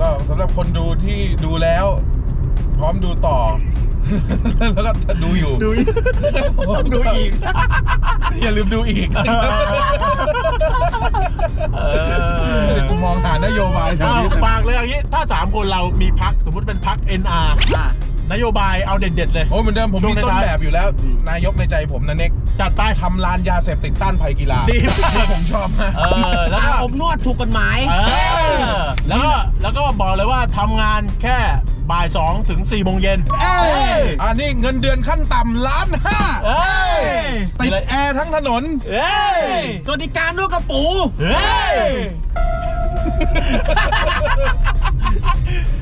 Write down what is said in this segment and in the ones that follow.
ก็สำหรับคนดูที่ดูแล้ว พร้อมดูต่อ แล้วก็ดูอยู่ดูอีกต้องดูอีก อย่าลืมดูอีกเออกูมองหานโยบายทางเอานี้ ฝากเลยอย่างนี้ ถ้า 3 คนเรามีพัก สมมติเป็นพัก NR อะ นโยบายเอาเด็ดๆเลย โอ้เหมือนเดิมผมช่วงมีต้นท้ายๆแบบอยู่แล้วนายกในใจผมนะเน็กจัดไป ทำลานยาเสพติดต้านภัยกีฬาดีมากผมชอบมากเออแล้วอาก็ บอบนวดถูกกฎหมาย เออแล้วก็แล้วก็บอกเลยว่าทำงานแค่บ่าย2ถึง4โมงเย็นเอ้ยอันนี้เงินเดือนขั้นต่ำล้านห้าเอ้ยติดแอร์ทั้งถนน เอ้ยกติการนวดกระปูเฮ้ย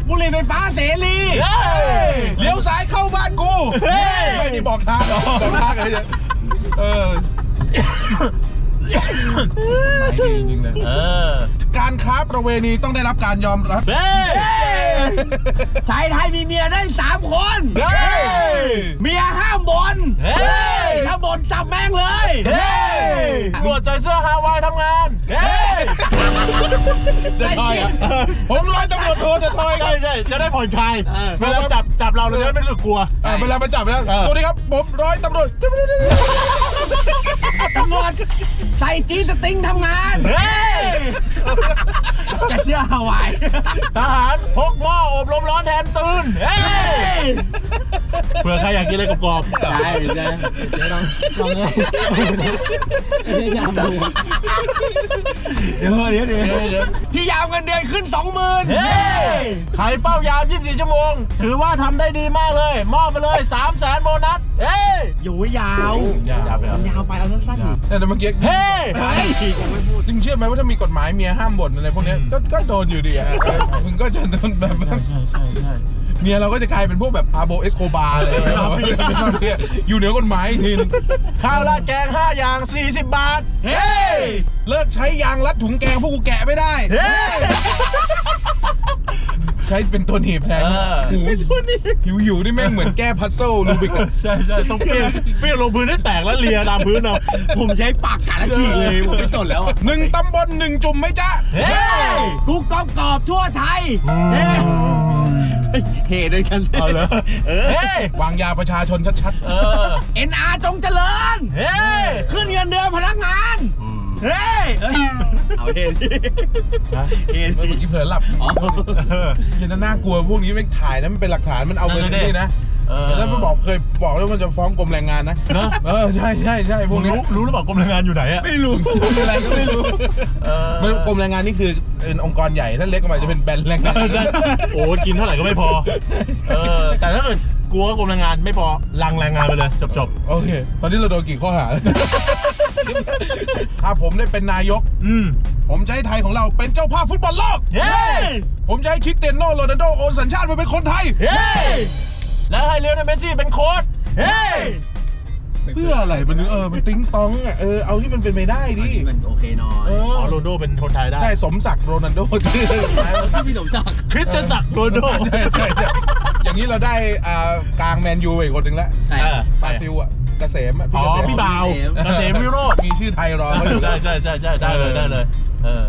บุหรี่ไฟฟ้าเสรีเฮ้ย ไม่ได้บอกทางหรอกบอกทางอะไรเนี่ยเออหมายดีจริงๆเลยเออ การค้าประเวณีต้องได้รับการยอมรับเฮ้ยชายไทยมีเมียได้สามคน เฮ้ย เมียห้ามบนเฮ้ย ถ้าบนจับแม่งเลย เฮ้ยตรวจใส่เสื้อฮาวายทำงาน เฮ้ย จะทอยอะผมร้อยตำรวจโทรจะทอยคใช่รับใช่จะได้ผ่อนคลายเออเวลาจับจับเราเราจะได้ไม่รู้สึกกลัว อ่าเวลามาจับแล้วเออ สวัสดีครับผมร้อยตำรวจตำรวจใส่จีสติงทำงานเฮ้ยแกเสื้อฮาวายทหารพกหม้ออบลมร้อนแทนตื่นเฮ้ย เผื่อใครอยากกินอะไรกรอบๆ ใช่ใช่ลองลองเลยเดี๋ยวเดี๋ยวเดี๋ยวเดี๋ยวพี่ยาวเงินเดือนขึ้นสองหมื่นเฮ้ยใครเป้ายาม 24 ชั่วโมง ถือว่าทำได้ดีมากเลย มอบไปเลย3 0 0แสนโบนัส เฮ้ยอยู่ยาว ยาวยาวไปเหรอมันยาวไปเอาสั้นๆอยู่เนี่ยแต่เมื่อกี้เฮ้ยเฮ้ยยังไม่พูดจริงเชื่อไหมว่าถ้ามีกฎหมายเมียห้ามบ่นอะไรพวกเนี้ยก็ก็โดนอยู่ดีอะเออมึงก็จะโดนแบบใช่ใช่ใช่ใช่ เมียเราก็จะกลายเป็นพวกแบบพาโบเอสโคบาร์เลยอยู่เหนือกฎหมายอีกทีนึงข้าวราดแกง 5 อย่าง 40 บาท เฮ้ยเลิกใช้ยางรัดถุงแกงพวกกูแกะไม่ได้ เฮ้ยใช้เป็นตัวหนีบแทนเออโอ้โหหิวหิวๆนี่แม่งเหมือนแก้พัซเซิลรูบิกอะใช่ใช่ต้องเฟี้ยงเฟี้ยงลงพื้นให้แตกแล้วเลียตามพื้นเอาผมใช้ปากกัดแล้วฉีกเลยผมไม่สนแล้วอะหนึ่งตำบลหนึ่งจุ่มไหมจ๊ะเฮ้ยทุกกรอบกรอบทั่วไทยเฮ้ย เฮ้ด้วยกันเอาเลยเออเฮ้วางยาประชาชนชัดๆ เออ NR จงเจริญ เฮ้ยขึ้นเงินเดือนพนักงาน เฮ้ยเอ้ยเอาเฮดิเฮๆดิเมื่อกี้เผลอหลับอ๋อ เออยันน่ากลัวพวกนี้ไม่ถ่ายนะมันเป็นหลักฐานมันเอาไปนั่นนี่นะดินะเออแล้วมันบอกเคยบอกด้วยมันจะฟ้องกรมแรงงานนะ เนอะเออใช่ใช่ใช่พวกนี้รู้รู้หรือเปล่ากรมแรงงานอยู่ไหนอะไม่รู้ อะไรก็ไม่รู้ มันกรมแรงงานนี่คือเป็นองค์กรใหญ่ถ้าเล็กออกมาจะเป็นแบรนด์แรงงานใช่โอ้กินเท่าไหร่ก็ไม่พอ เออ แต่ถ้าเกิดกลัวกรมแรงงานไม่พอลังแรงงานไปเลยจบจบโอเค ตอนนี้เราโดนกี่ข้อหา ถ้าผมได้เป็นนายกๆอืมผมจะให้ไทยของเราเป็นเจ้าภาพฟุตบอลโลกเฮ้ยผมจะให้คริสเตียโนโรนัลโดโอนสัญชาติไปเป็นคนไทยเฮ้ยแล้วให้เลี้ยวในเมสซี่เป็นโค้ชเฮ้ย เพื่ออะไรมันเออมันติ้งต้องอะเออเอาที่มันเป็นไปได้ดิ มันโอเคหน่อยเออ๋ออโรนลโดเป็นคนไทยได้ใช่สมศักดิ์โรนัลโดชื่อพี่สมศักดิ์คริสเตยนศักดิ์โรนลโดใช่ใช่ใช่อย่างนี้เราได้อ่ากลางแมนยูไปอีกคนหนึ่งแล้วเออปาฟิวอะเกษมอะอ๋อเกษม พี่บ่าวเกษมวิโรจน์ มีชื่อไทยรอเขาอยู่ ใช่ใช่ใช่ใช่ได้เลยได้เลย เออ